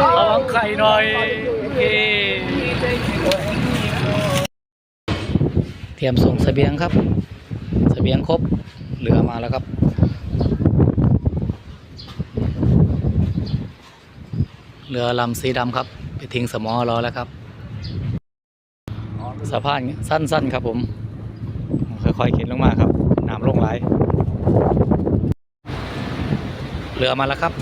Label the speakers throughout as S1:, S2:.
S1: ระวังไข่หน่อยเคเตรียมส่งเสบียงครับเสบียงครบเหลือมาแล้วครับเรือลำสีดำครับ ไปทิ้งสมอรอแล้วครับสะพานสั้นๆครับผม ค่อยๆเข็นลงมาครับน้ำลงไหลเรือมาแล้วครับ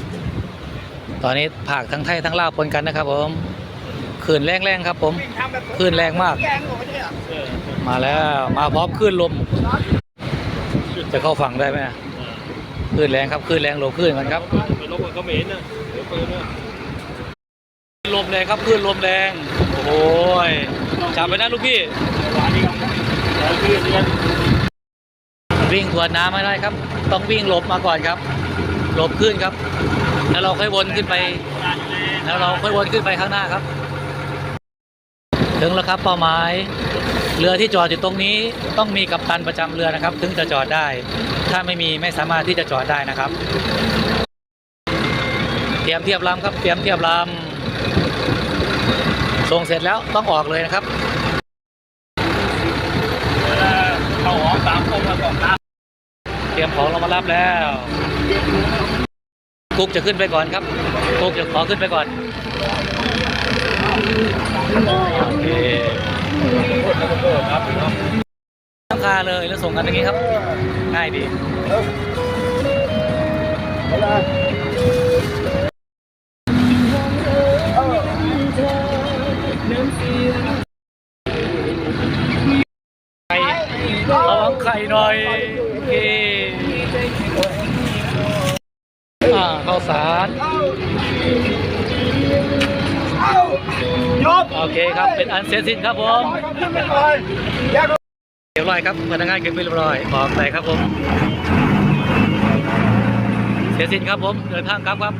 S1: ตอนนี้ผากทั้งไทยทั้งลาวปนกันนะครับผมคลื่นแรงๆครับผมคลื่นแรงมาก มาแล้วมาพร้อมคลื่นลม จะเข้าฝั่งได้ไหมคลื่นแรงครับคลื่นแรงโลคลื่นกันครับ
S2: ไปลบกับเขมรนะเดี๋ยวปืนนะ
S1: ลมแรงครับคลื่นลมแรงโอ้ยจับไปนะลูกพี่
S2: หวานดีครับแล้วคือเรียน
S1: วิ่งทวนน้ำไม่ได้ครับ ต้องวิ่งหลบมาก่อนครับ หลบขึ้นครับ แล้วเราค่อยวนขึ้นไป แล้วเราค่อยวนขึ้นไปข้างหน้าครับ ถึงแล้วครับเป้าหมาย เรือที่จอดอยู่ตรงนี้ต้องมีกัปตันประจำเรือนะครับ ถึงจะจอดได้ ถ้าไม่มีไม่สามารถที่จะจอดได้นะครับ เตรียมเทียบลำครับ เตรียมเทียบลำส่งเสร็จแล้วต้องออกเลยนะครับ
S2: เวลาเข้าหอสามคนมาสองตาม
S1: เตรียมของเรามารับแล้วกุ๊กจะขึ้นไปก่อนครับกุ๊กจะขอขึ้นไปก่อนโอเคตั้งคาเลยแล้วส่งกันอย่างนี้ครับ ง่ายดีไข่ระวังไข่หน่อยโอเค ข้าวสาร
S2: ยก
S1: โอเคครับเป็นอันเสร็จสิ้นครับผม
S2: ขึ้นไปเลยแยก
S1: เรียบร้อยครับพนักงานเก็บเรียบร้อยออกไปครับผมเสร็จสิ้นครับผมเดินทางกลับครับ